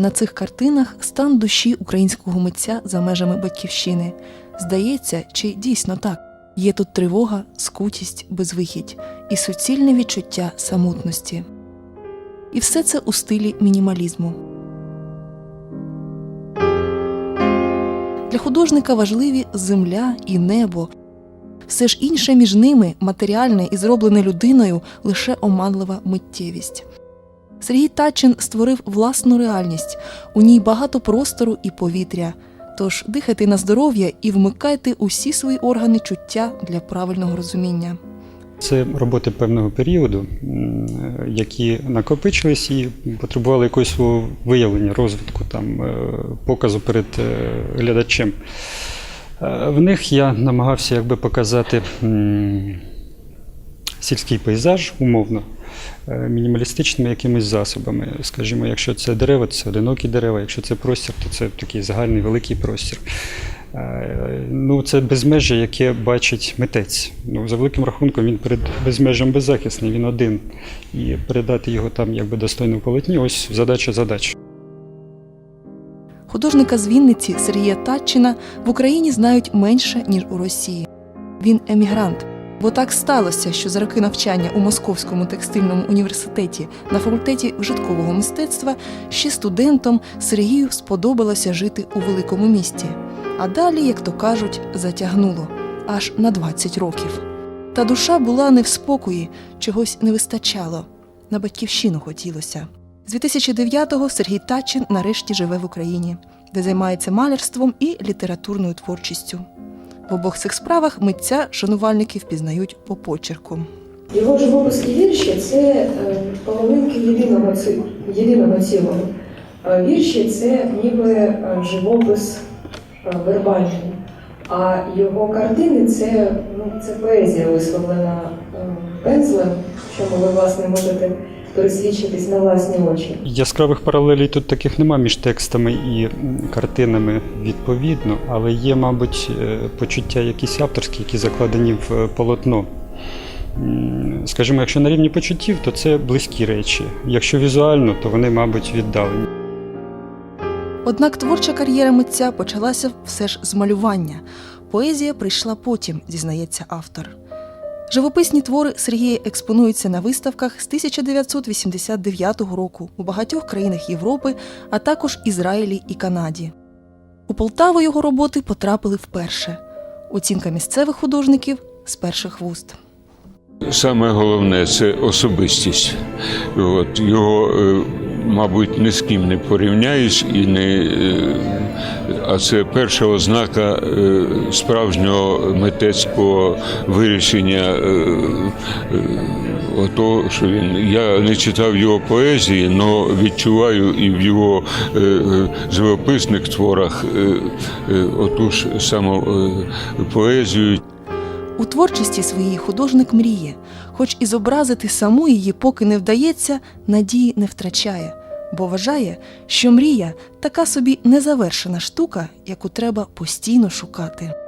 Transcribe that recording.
На цих картинах стан душі українського митця за межами батьківщини. Здається, чи дійсно так? Є тут тривога, скутість, безвихідь і суцільне відчуття самотності. І все це у стилі мінімалізму. Для художника важливі земля і небо. Все ж інше між ними, матеріальне і зроблене людиною, лише оманлива миттєвість. Сергій Тачин створив власну реальність, у ній багато простору і повітря. Тож дихайте на здоров'я і вмикайте усі свої органи чуття для правильного розуміння. Це роботи певного періоду, які накопичились і потребували якогось свого виявлення, розвитку, там, е, показу перед е, глядачем. Е, В них я намагався якби показати сільський пейзаж умовно, мінімалістичними якимись засобами. Скажімо, якщо це дерева, це одинокі дерева, якщо це простір, то це такий загальний великий простір. Е, Ну, це безмежжя, яке бачить митець. Ну, за великим рахунком, він перед безмежжям беззахисний, він один. І передати його там якби достойно в полотні, ось задача задач. Художника з Вінниці Сергія Татчина в Україні знають менше, ніж у Росії. Він емігрант. Бо так сталося, що за роки навчання у Московському текстильному університеті на факультеті вжиткового мистецтва ще студентом Сергію сподобалося жити у великому місті. А далі, як то кажуть, затягнуло аж на 20 років. Та душа була не в спокої, чогось не вистачало. На батьківщину хотілося. З 2009-го Сергій Тачин нарешті живе в Україні, де займається малярством і літературною творчістю. В обох цих справах митця шанувальники впізнають по почерку. Його живописні вірші це е, половинки єдиного, ці- єдиного цілого. Е, Вірші це ніби е, живопис вербальний, а його картини це, ну, це поезія висловлена пензлем, чому ви власне можете пересвідчитись на власні очі. Яскравих паралелей тут таких нема між текстами і картинами відповідно, але є, мабуть, е, почуття якісь авторські, які закладені в е, полотно. Скажімо, якщо на рівні почуттів, то це близькі речі. Якщо візуально, то вони, мабуть, віддалені. Однак творча кар'єра митця почалася все ж з малювання. Поезія прийшла потім, зізнається автор. Живописні твори Сергія експонуються на виставках з 1989 року у багатьох країнах Європи, а також Ізраїлі і Канаді. У Полтаву його роботи потрапили вперше. Оцінка місцевих художників з перших вуст. Саме головне це особистість. От, його, е, мабуть, ні з ким не порівняєш, і не, е, а це перша ознака е, справжнього митецького вирішення. е, Ото, що він я не читав його поезії, але відчуваю і в його живописних творах оту ж саму поезію, У творчості своїй художник мріє, хоч і зобразити саму її поки не вдається, надії не втрачає, бо вважає, що мрія така собі незавершена штука, яку треба постійно шукати.